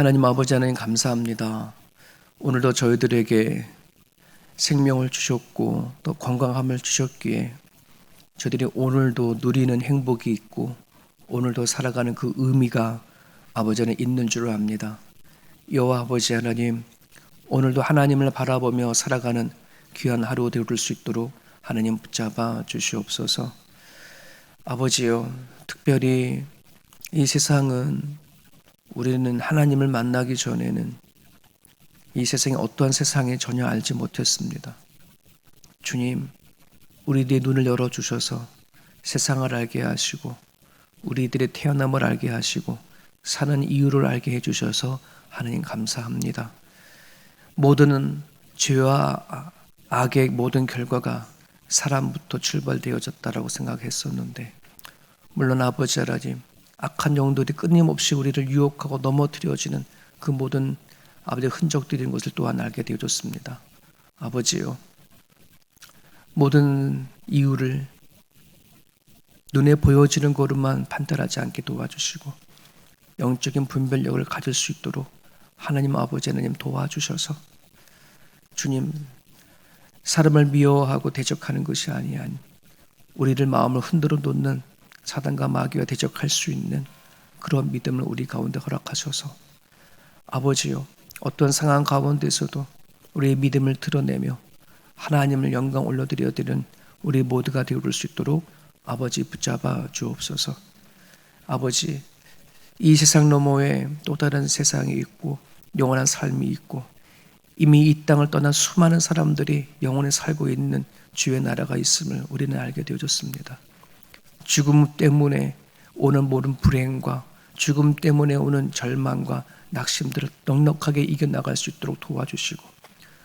하나님 아버지 하나님 감사합니다. 오늘도 저희들에게 생명을 주셨고 또 건강함을 주셨기에 저들이 오늘도 누리는 행복이 있고 오늘도 살아가는 그 의미가 아버지 안에 있는 줄 압니다. 여호와 아버지 하나님 오늘도 하나님을 바라보며 살아가는 귀한 하루 되올 수 있도록 하나님 붙잡아 주시옵소서. 아버지요 특별히 이 세상은 우리는 하나님을 만나기 전에는 이 세상이 어떠한 세상에 전혀 알지 못했습니다. 주님, 우리들의 눈을 열어주셔서 세상을 알게 하시고, 우리들의 태어남을 알게 하시고, 사는 이유를 알게 해주셔서 하나님 감사합니다. 모든 죄와 악의 모든 결과가 사람부터 출발되어졌다라고 생각했었는데, 물론 아버지 하나님, 악한 영들이 끊임없이 우리를 유혹하고 넘어뜨려지는 그 모든 아버지의 흔적들인 것을 또한 알게 되어졌습니다. 아버지요, 모든 이유를 눈에 보여지는 것으로만 판단하지 않게 도와주시고 영적인 분별력을 가질 수 있도록 하나님 아버지 하나님 도와주셔서 주님 사람을 미워하고 대적하는 것이 아니한 우리를 마음을 흔들어 놓는 사단과 마귀와 대적할 수 있는 그런 믿음을 우리 가운데 허락하셔서 아버지요 어떤 상황 가운데서도 우리의 믿음을 드러내며 하나님을 영광 올려드려 드리는 우리 모두가 되어볼 수 있도록 아버지 붙잡아 주옵소서. 아버지 이 세상 너머에 또 다른 세상이 있고 영원한 삶이 있고 이미 이 땅을 떠난 수많은 사람들이 영원히 살고 있는 주의 나라가 있음을 우리는 알게 되어졌습니다. 죽음 때문에 오는 모든 불행과 죽음 때문에 오는 절망과 낙심들을 넉넉하게 이겨나갈 수 있도록 도와주시고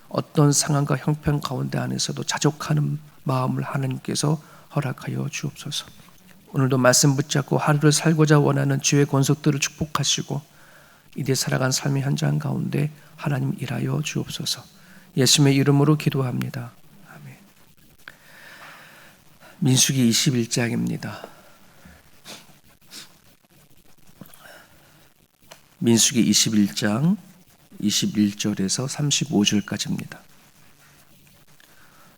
어떤 상황과 형편 가운데 안에서도 자족하는 마음을 하나님께서 허락하여 주옵소서. 오늘도 말씀 붙잡고 하루를 살고자 원하는 주의 권속들을 축복하시고 이대 살아간 삶의 현장 가운데 하나님 일하여 주옵소서. 예수님의 이름으로 기도합니다. 민수기 21장입니다. 민수기 21장 21절에서 35절까지입니다.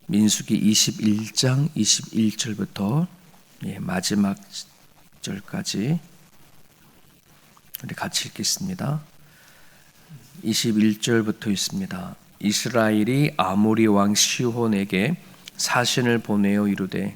민수기 21장 21절부터 예, 마지막 절까지 우리 같이 읽겠습니다. 21절부터 있습니다. 이스라엘이 아모리 왕 시혼에게 사신을 보내어 이르되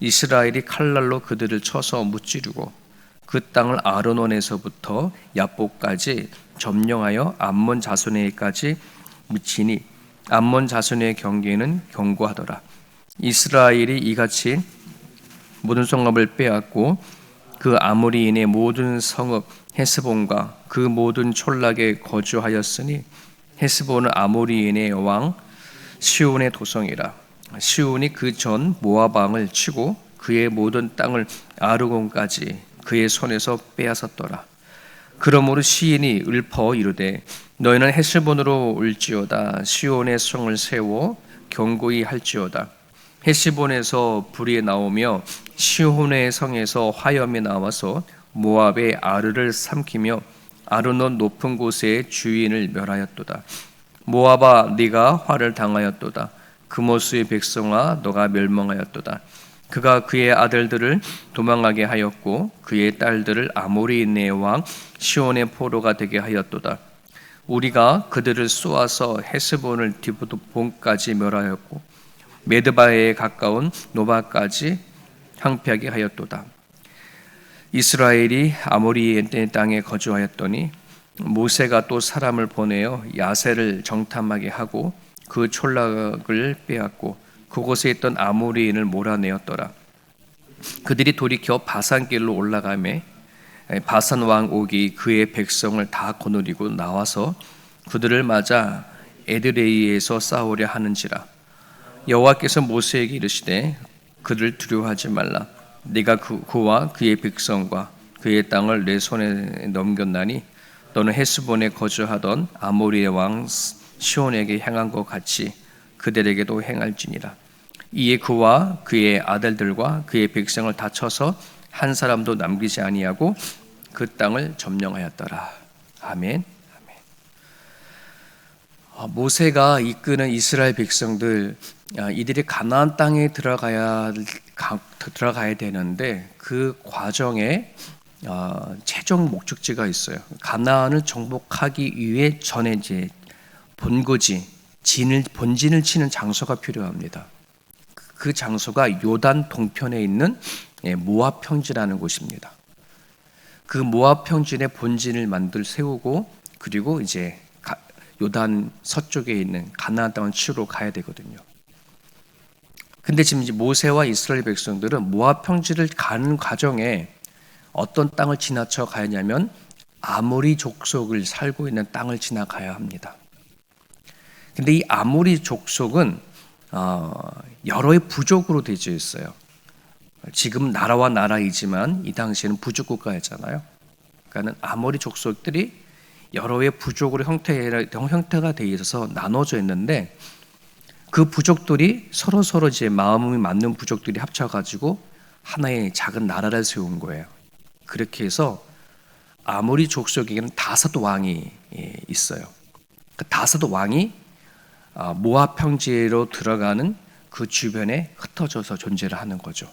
이스라엘이 칼날로 그들을 쳐서 무찌르고 그 땅을 아르논에서부터 야복까지 점령하여 암몬 자손에까지 묻히니 암몬 자손의 경계는 견고하더라. 이스라엘이 이같이 모든 성읍을 빼앗고 그 아모리인의 모든 성읍 헤스본과 그 모든 촌락에 거주하였으니 헤스본은 아모리인의 왕 시온의 도성이라. 시온이 그 전 모압 왕을 치고 그의 모든 땅을 아르곤까지 그의 손에서 빼앗았더라. 그러므로 시인이 읊어 이르되 너희는 헤스본으로 올지어다. 시온의 성을 세워 견고히 할지어다. 헤스본에서 불이 나오며 시온의 성에서 화염이 나와서 모압의 아르를 삼키며 아르논 높은 곳의 주인을 멸하였도다. 모압아 네가 화를 당하였도다 그모스의 백성아 너가 멸망하였도다 그가 그의 아들들을 도망하게 하였고 그의 딸들을 아모리인의 왕 시온의 포로가 되게 하였도다. 우리가 그들을 쏘아서 헤스본을 디브본까지 멸하였고 메드바에 가까운 노바까지 항폐하게 하였도다. 이스라엘이 아모리의 땅에 거주하였더니 모세가 또 사람을 보내어 야세를 정탐하게 하고 그 촌락을 빼앗고 그곳에 있던 아모리인을 몰아내었더라. 그들이 돌이켜 바산길로 올라가매 바산 왕 옥이 그의 백성을 다 거느리고 나와서 그들을 맞아 에드레이에서 싸우려 하는지라 여호와께서 모세에게 이르시되 그들을 두려워하지 말라 네가 그, 그와 그의 백성과 그의 땅을 내 손에 넘겼나니 너는 헤스본에 거주하던 아모리의 왕 시온에게 행한 것 같이 그들에게도 행할지니라 이에 그와 그의 아들들과 그의 백성을 다 쳐서 한 사람도 남기지 아니하고 그 땅을 점령하였더라 아멘. 아, 모세가 이끄는 이스라엘 백성들 아, 이들이 가나안 땅에 들어가야 들어가야 되는데 그 과정에 아, 최종 목적지가 있어요. 가나안을 정복하기 위해 전에 본거지 진을 본진을 치는 장소가 필요합니다. 그 장소가 요단 동편에 있는 예, 모압 평지라는 곳입니다. 그 모압 평진의 본진을 만들 세우고 그리고 이제 요단 서쪽에 있는 가나안 땅을 치러 가야 되거든요. 근데 지금 이제 모세와 이스라엘 백성들은 모압 평지를 가는 과정에 어떤 땅을 지나쳐 가냐면 아모리 족속을 살고 있는 땅을 지나가야 합니다. 근데 이 아모리 족속은 어, 여러의 부족으로 되어 있어요. 지금 나라와 나라이지만 이 당시에는 부족 국가였잖아요. 그러니까는 아모리 족속들이 여러의 부족으로 형태, 형태가 되어 있어서 나눠져 있는데 그 부족들이 서로 서로 이제 마음이 맞는 부족들이 합쳐가지고 하나의 작은 나라를 세운 거예요. 그렇게 해서 아모리 족속에게는 다섯 왕이 예, 있어요. 그 다섯 왕이 아, 모압 평지로 들어가는 그 주변에 흩어져서 존재를 하는 거죠.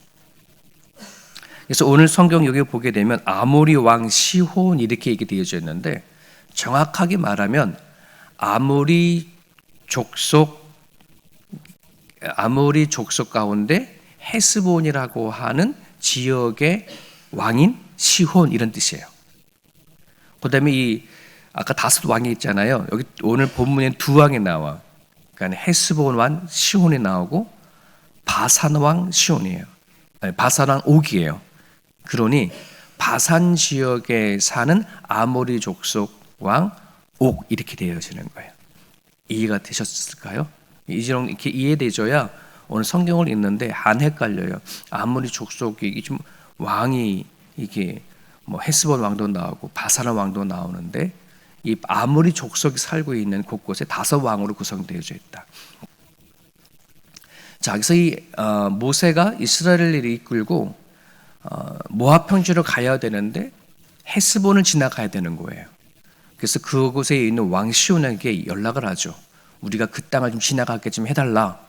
그래서 오늘 성경 여기 보게 되면 아모리 왕 시혼 이렇게 얘기 되어져 있는데 정확하게 말하면 아모리 족속 아모리 족속 가운데 헤스본이라고 하는 지역의 왕인 시혼 이런 뜻이에요. 그다음에 이 아까 다섯 왕이 있잖아요. 여기 오늘 본문에 두 왕이 나와. 그러니까 헤스본 왕 시혼이 나오고 바산 왕 시혼이에요. 아니, 바산 왕 옥이에요. 그러니 바산 지역에 사는 아모리 족속 왕 옥 이렇게 되어지는 거예요. 이해가 되셨을까요? 이정 이렇게 이해되줘야 오늘 성경을 읽는데 안 헷갈려요. 아무리 족속이 좀 왕이 이게 뭐 헤스본 왕도 나오고 바사라 왕도 나오는데 이 아무리 족속이 살고 있는 곳곳에 다섯 왕으로 구성되어져 있다. 자, 그래서 이 어, 모세가 이스라엘을 이끌고 어, 모압 평지로 가야 되는데 헤스본을 지나가야 되는 거예요. 그래서 그곳에 있는 왕 시온에게 연락을 하죠. 우리가 그 땅을 좀 지나가게 좀 해달라.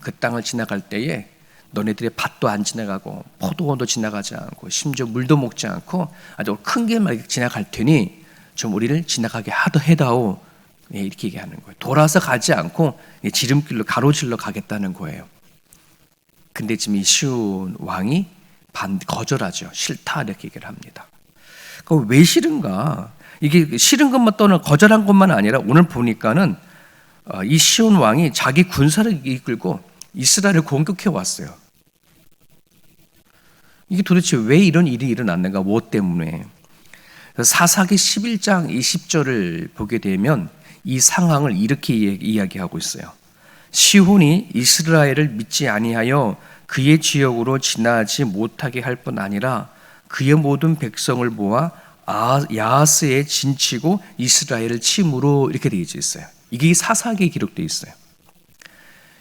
그 땅을 지나갈 때에 너네들의 밭도 안 지나가고 포도원도 지나가지 않고 심지어 물도 먹지 않고 아주 큰 길만 지나갈 테니 좀 우리를 지나가게 하더 해다오. 예, 이렇게 얘기하는 거예요. 돌아서 가지 않고 지름길로 가로질러 가겠다는 거예요. 근데 지금 이 시온 왕이 반 거절하죠. 싫다 이렇게 얘기를 합니다. 왜 싫은가? 이게 싫은 것만 떠나 거절한 것만 아니라 오늘 보니까는 어, 이 시온 왕이 자기 군사를 이끌고 이스라엘을 공격해 왔어요. 이게 도대체 왜 이런 일이 일어났는가? 뭐 때문에? 사사기 11장 20절을 보게 되면 이 상황을 이렇게 이야기하고 있어요. 시혼이 이스라엘을 믿지 아니하여 그의 지역으로 지나지 못하게 할 뿐 아니라 그의 모든 백성을 모아 아, 야스에 진치고 이스라엘을 침으로 이렇게 되어 있어요. 이게 사사기에 기록되어 있어요.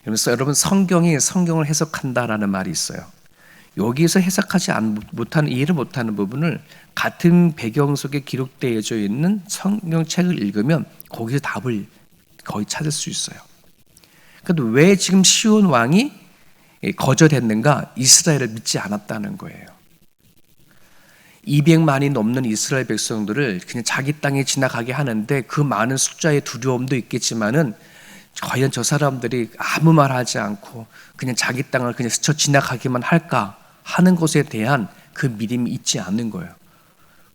그래서 여러분 성경이 성경을 해석한다라는 말이 있어요. 여기에서 해석하지 못하는 이해를 못하는 부분을 같은 배경 속에 기록되어져 있는 성경책을 읽으면 거기서 답을 거의 찾을 수 있어요. 그런데 왜 지금 시온 왕이 거절했는가? 이스라엘을 믿지 않았다는 거예요. 200만이 넘는 이스라엘 백성들을 그냥 자기 땅에 지나가게 하는데 그 많은 숫자의 두려움도 있겠지만은 과연 저 사람들이 아무 말 하지 않고 그냥 자기 땅을 그냥 스쳐 지나가기만 할까 하는 것에 대한 그 믿음이 있지 않는 거예요.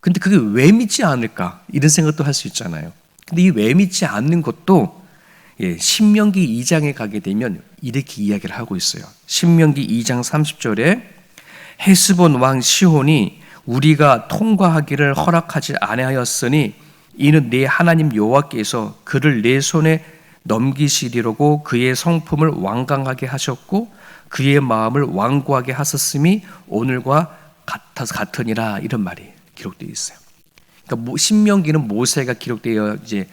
근데 그게 왜 믿지 않을까? 이런 생각도 할 수 있잖아요. 근데 이 왜 믿지 않는 것도 예, 신명기 2장에 가게 되면 이렇게 이야기를 하고 있어요. 신명기 2장 30절에 헤스본 왕 시혼이 우리가 통과하기를 허락하지 아니하였으니 이는 내 하나님 여호와께서 그를 내 손에 넘기시리로고 그의 성품을 완강하게 하셨고 그의 마음을 완고하게 하셨음이 오늘과 같아서 같으니라 이런 말이 기록되어 있어요. 그러니까 신명기는 모세가 기록되어 이제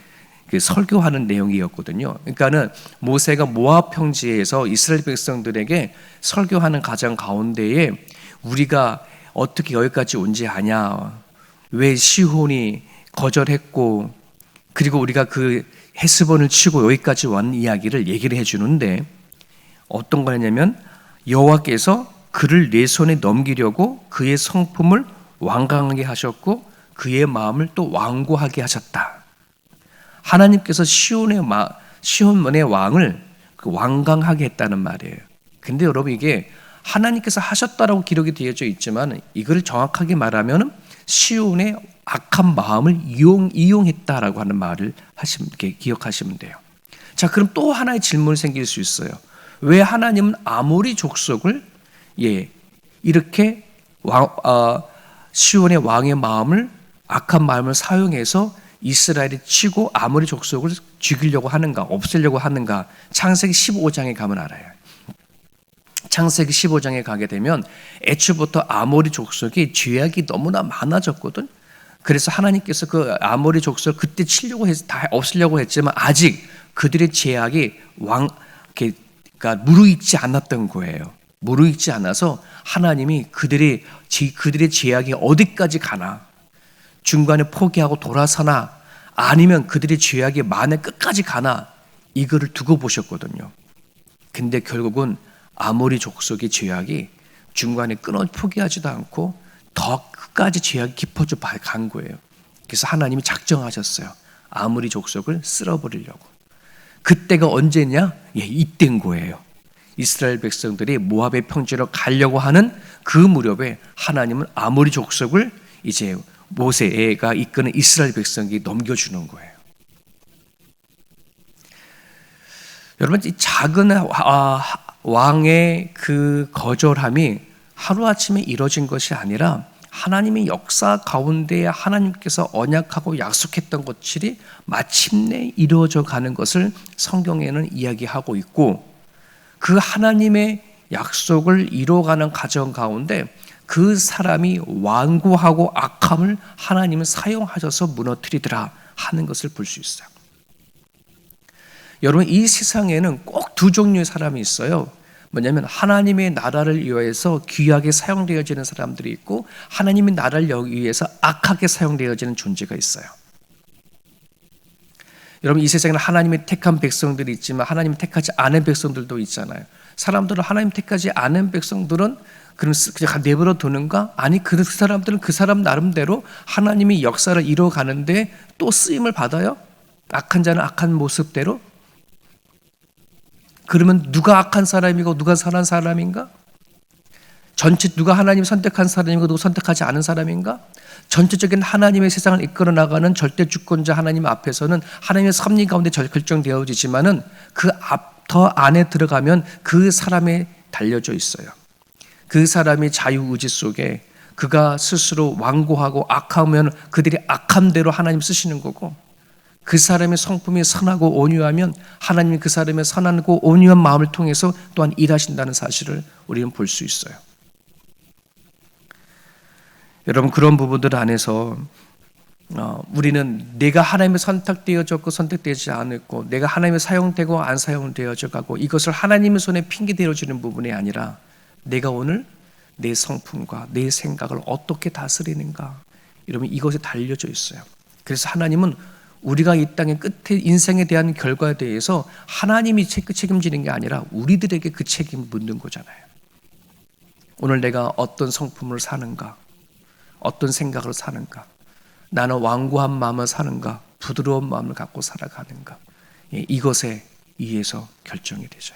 그 설교하는 내용이었거든요. 그러니까는 모세가 모압 평지에서 이스라엘 백성들에게 설교하는 가정 가운데에 우리가 어떻게 여기까지 온지 아냐? 왜 시혼이 거절했고 그리고 우리가 그 헤스본을 치고 여기까지 왔 이야기를 얘기를 해 주는데 어떤 거냐면 여호와께서 그를 내 손에 넘기려고 그의 성품을 완강하게 하셨고 그의 마음을 또 완고하게 하셨다. 하나님께서 시온의 마, 시온의 왕을 그 완강하게 했다는 말이에요. 근데 여러분 이게 하나님께서 하셨다라고 기록이 되어져 있지만 이걸 정확하게 말하면 시온의 악한 마음을 이용 이용했다라고 하는 말을 하시면 기억하시면 돼요. 자, 그럼 또 하나의 질문이 생길 수 있어요. 왜 하나님은 아모리 족속을 예 이렇게 왕, 어, 시온의 왕의 마음을 악한 마음을 사용해서 이스라엘이 치고 아모리 족속을 죽이려고 하는가 없애려고 하는가 창세기 15장에 가면 알아요. 창세기 15장에 가게 되면 애초부터 아모리 족속이 죄악이 너무나 많아졌거든. 그래서 하나님께서 그 아모리 족속을 그때 치려고 해서 다 없애려고 했지만 아직 그들의 죄악이 왕 그러니까 무르익지 않았던 거예요. 무르익지 않아서 하나님이 그들의 그들의 죄악이 어디까지 가나 중간에 포기하고 돌아서나 아니면 그들의 죄악이 만에 끝까지 가나 이거를 두고 보셨거든요. 근데 결국은 아모리 족속의 죄악이 중간에 끊어 포기하지도 않고 더 끝까지 죄악이 깊어져 간 거예요. 그래서 하나님이 작정하셨어요. 아모리 족속을 쓸어버리려고. 그때가 언제냐? 예, 이때인 거예요. 이스라엘 백성들이 모압의 평지로 가려고 하는 그 무렵에 하나님은 아모리 족속을 이제 모세가 이끄는 이스라엘 백성이 넘겨주는 거예요. 여러분, 이 작은 아, 왕의 그 거절함이 하루아침에 이뤄진 것이 아니라 하나님의 역사 가운데 하나님께서 언약하고 약속했던 것들이 마침내 이루어져 가는 것을 성경에는 이야기하고 있고 그 하나님의 약속을 이뤄가는 과정 가운데 그 사람이 완고하고 악함을 하나님은 사용하셔서 무너뜨리더라 하는 것을 볼 수 있어요. 여러분 이 세상에는 꼭 두 종류의 사람이 있어요. 뭐냐면 하나님의 나라를 위해서 귀하게 사용되어지는 사람들이 있고 하나님의 나라를 위해서 악하게 사용되어지는 존재가 있어요. 여러분 이 세상에는 하나님의 택한 백성들이 있지만 하나님 택하지 않은 백성들도 있잖아요. 사람들은 하나님 택하지 않은 백성들은 그럼 그냥 내버려 두는가? 아니 그 사람들은 그 사람 나름대로 하나님이 역사를 이뤄 가는데 또 쓰임을 받아요. 악한 자는 악한 모습대로. 그러면 누가 악한 사람이고 누가 선한 사람인가? 전체 누가 하나님 선택한 사람이고 누가 선택하지 않은 사람인가? 전체적인 하나님의 세상을 이끌어 나가는 절대 주권자 하나님 앞에서는 하나님의 섭리 가운데 결정되어지지만은 그앞더 안에 들어가면 그 사람에 달려져 있어요. 그 사람이 자유의지 속에 그가 스스로 완고하고 악하면 그들이 악함대로 하나님 쓰시는 거고 그 사람의 성품이 선하고 온유하면 하나님이 그 사람의 선하고 온유한 마음을 통해서 또한 일하신다는 사실을 우리는 볼 수 있어요. 여러분 그런 부분들 안에서 어, 우리는 내가 하나님의 선택되어졌고 선택되지 않았고 내가 하나님의 사용되고 안 사용되어져 가고 이것을 하나님의 손에 핑계 대어주는 부분이 아니라 내가 오늘 내 성품과 내 생각을 어떻게 다스리는가 이러면 이것에 달려져 있어요. 그래서 하나님은 우리가 이 땅의 끝에 인생에 대한 결과에 대해서 하나님이 책임지는 게 아니라 우리들에게 그 책임을 묻는 거잖아요. 오늘 내가 어떤 성품을 사는가, 어떤 생각을 사는가, 나는 완고한 마음을 사는가, 부드러운 마음을 갖고 살아가는가, 예, 이것에 의해서 결정이 되죠.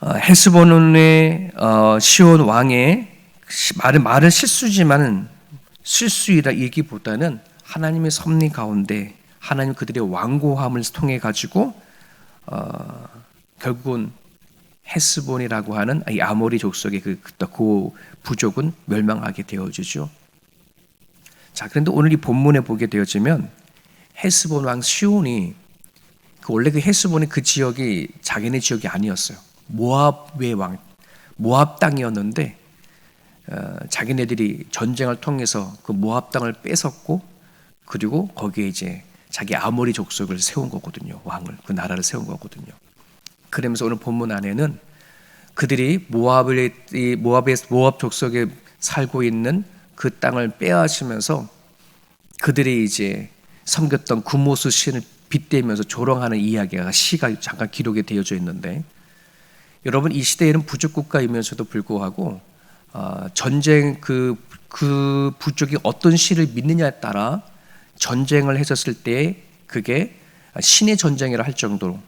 어, 헤스본의 어, 시온 왕의 말은 말은 실수지만은 실수이라 얘기보다는 하나님의 섭리 가운데 하나님 그들의 완고함을 통해 가지고 어, 결국은 헤스본이라고 하는 이 아모리 족속의 그, 그 부족은 멸망하게 되어지죠. 자, 그런데 오늘 이 본문에 보게 되어지면 헤스본 왕 시온이 그 원래 그 헤스본이 그 지역이 자기네 지역이 아니었어요. 모압의 왕, 모압 땅이었는데 어, 자기네들이 전쟁을 통해서 그 모압 땅을 뺏었고 그리고 거기에 이제 자기 아모리 족속을 세운 거거든요. 왕을 그 나라를 세운 거거든요. 그러면서 오늘 본문 안에는 그들이 모압의 모압의 모압 족속에 살고 있는 그 땅을 빼앗으면서 그들이 이제 섬겼던 구모스 신을 빗대면서 조롱하는 이야기가 시가 잠깐 기록이 되어져 있는데 여러분 이 시대에는 부족 국가이면서도 불구하고 어, 전쟁 그, 그 부족이 어떤 시를 믿느냐에 따라 전쟁을 했었을 때 그게 신의 전쟁이라 할 정도로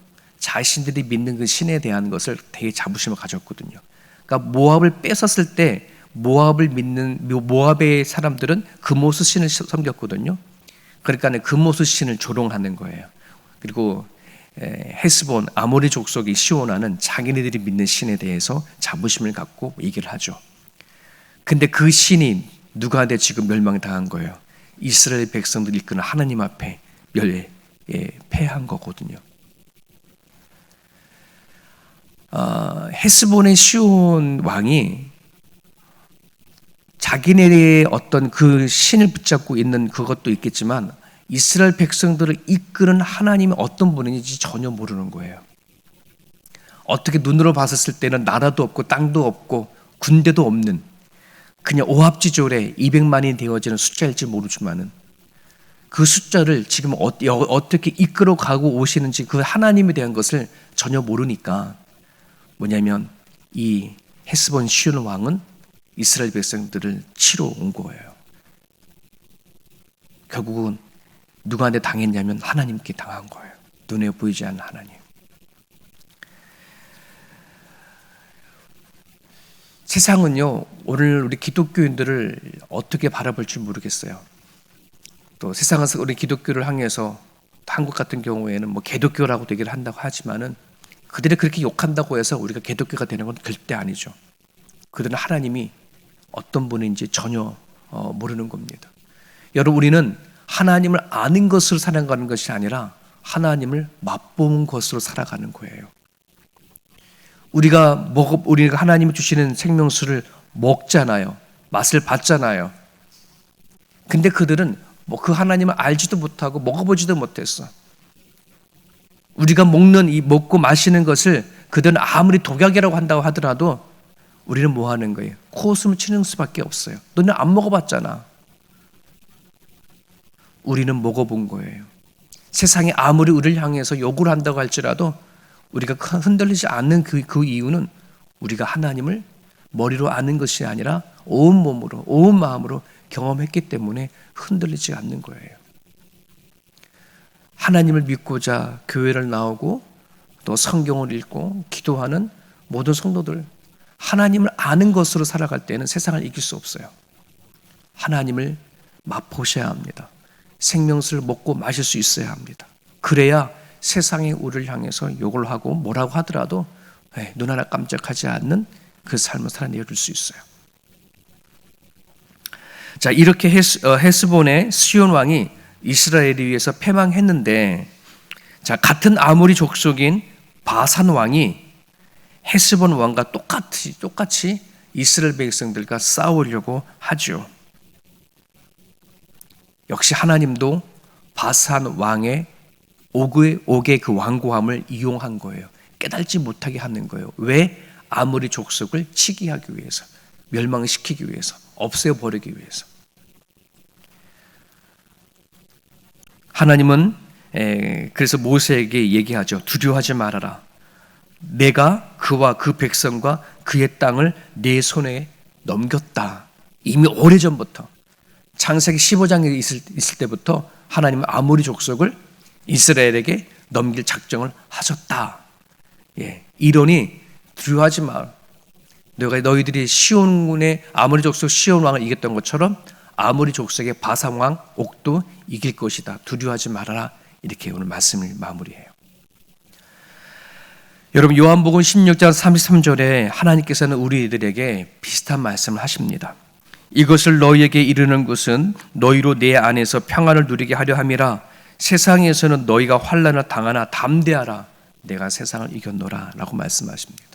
자신들이 믿는 그 신에 대한 것을 되게 자부심을 가졌거든요. 그러니까 모압을 뺏었을 때 모압을 믿는 모압의 사람들은 금오스 신을 섬겼거든요. 그러니까 금오스 신을 조롱하는 거예요. 그리고 헤스본 아모리 족속이 시온하는 자기네들이 믿는 신에 대해서 자부심을 갖고 얘기를 하죠. 근데 그 신이 누구한테 지금 멸망당한 거예요? 이스라엘 백성들 이끄는 하나님 앞에 멸 예, 패한 거거든요. 어, 헤스본의 시온 왕이 자기네의 어떤 그 신을 붙잡고 있는 그것도 있겠지만 이스라엘 백성들을 이끄는 하나님이 어떤 분인지 전혀 모르는 거예요. 어떻게 눈으로 봤을 때는 나라도 없고 땅도 없고 군대도 없는 그냥 오합지졸에 200만이 되어지는 숫자일지 모르지만은 그 숫자를 지금 어, 어떻게 이끌어 가고 오시는지 그 하나님에 대한 것을 전혀 모르니까 뭐냐면 이 헤스본 시온 왕은 이스라엘 백성들을 치러 온 거예요. 결국은 누구한테 당했냐면 하나님께 당한 거예요. 눈에 보이지 않는 하나님. 세상은요, 오늘 우리 기독교인들을 어떻게 바라볼지 모르겠어요. 또 세상은 우리 기독교를 향해서 한국 같은 경우에는 뭐 개독교라고 얘기를 한다고 하지만은 그들이 그렇게 욕한다고 해서 우리가 개독교가 되는 건 절대 아니죠. 그들은 하나님이 어떤 분인지 전혀 어, 모르는 겁니다. 여러분, 우리는 하나님을 아는 것으로 살아가는 것이 아니라 하나님을 맛보는 것으로 살아가는 거예요. 우리가 먹어 우리가 하나님이 주시는 생명수를 먹잖아요. 맛을 봤잖아요. 근데 그들은 뭐 그 하나님을 알지도 못하고 먹어보지도 못했어. 우리가 먹는 이 먹고 마시는 것을 그들은 아무리 독약이라고 한다고 하더라도 우리는 뭐 하는 거예요? 코웃음을 치는 수밖에 없어요. 너는 안 먹어봤잖아. 우리는 먹어본 거예요. 세상이 아무리 우리를 향해서 욕을 한다고 할지라도 우리가 흔들리지 않는 그, 그 이유는 우리가 하나님을 머리로 아는 것이 아니라 온 몸으로, 온 마음으로 경험했기 때문에 흔들리지 않는 거예요. 하나님을 믿고자 교회를 나오고 또 성경을 읽고 기도하는 모든 성도들, 하나님을 아는 것으로 살아갈 때는 세상을 이길 수 없어요. 하나님을 맛보셔야 합니다. 생명수를 먹고 마실 수 있어야 합니다. 그래야 세상이 우리를 향해서 욕을 하고 뭐라고 하더라도 예, 눈 하나 깜짝하지 않는 그 삶을 살아내릴 수 있어요. 자 이렇게 헤스, 어, 헤스본의 시온 왕이 이스라엘을 위해서 패망했는데 자 같은 아모리 족속인 바산 왕이 헤스본 왕과 똑같이 똑같이 이스라엘 백성들과 싸우려고 하죠. 역시 하나님도 바산 왕의 옥의, 옥의 그 완고함을 이용한 거예요. 깨달지 못하게 하는 거예요. 왜? 아무리 족속을 치기 하기 위해서, 멸망시키기 위해서, 없애버리기 위해서. 하나님은 에, 그래서 모세에게 얘기하죠. 두려워하지 말아라. 내가 그와 그 백성과 그의 땅을 내 손에 넘겼다. 이미 오래전부터 창세기 15장에 있을, 있을 때부터 하나님은 아모리 족속을 이스라엘에게 넘길 작정을 하셨다. 예, 이러니 두려워하지 마. 너희들이 시온군의 아모리 족속 시온 왕을 이겼던 것처럼 아모리 족속의 바산 왕 옥도 이길 것이다. 두려워하지 말아라. 이렇게 오늘 말씀을 마무리해요. 여러분 요한복음 16장 33절에 하나님께서는 우리들에게 비슷한 말씀을 하십니다. 이것을 너희에게 이르는 것은 너희로 내 안에서 평안을 누리게 하려 함이라 세상에서는 너희가 환난을 당하나 담대하라 내가 세상을 이겼노라라고 말씀하십니다.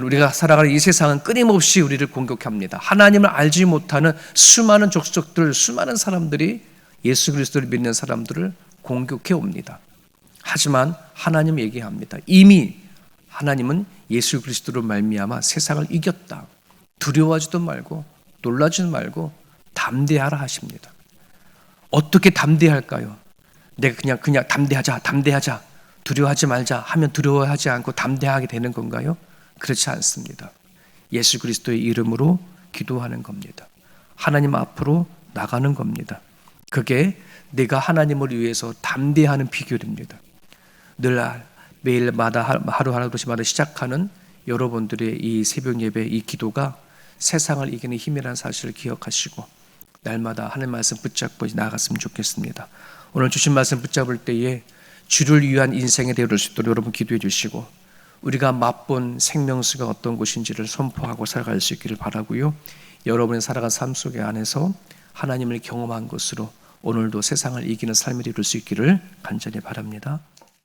우리가 살아가는 이 세상은 끊임없이 우리를 공격합니다. 하나님을 알지 못하는 수많은 족속들, 수많은 사람들이 예수 그리스도를 믿는 사람들을 공격해 옵니다. 하지만 하나님 얘기합니다. 이미 하나님은 예수 그리스도로 말미암아 세상을 이겼다. 두려워하지도 말고 놀라지 말고 담대하라 하십니다. 어떻게 담대할까요? 내가 그냥 그냥 담대하자, 담대하자, 두려워하지 말자 하면 두려워하지 않고 담대하게 되는 건가요? 그렇지 않습니다. 예수 그리스도의 이름으로 기도하는 겁니다. 하나님 앞으로 나가는 겁니다. 그게 내가 하나님을 위해서 담대하는 비결입니다. 늘 매일마다 하루하루 그것마다 시작하는 여러분들의 이 새벽 예배 이 기도가 세상을 이기는 힘이라는 사실을 기억하시고 날마다 하나님 말씀 붙잡고 나아갔으면 좋겠습니다. 오늘 주신 말씀 붙잡을 때에 주를 위한 인생에 대할 수 있도록 여러분 기도해 주시고 우리가 맛본 생명수가 어떤 곳인지를 선포하고 살아갈 수 있기를 바라고요. 여러분의 살아간 삶 속에 안에서 하나님을 경험한 것으로 오늘도 세상을 이기는 삶을 이룰 수 있기를 간절히 바랍니다.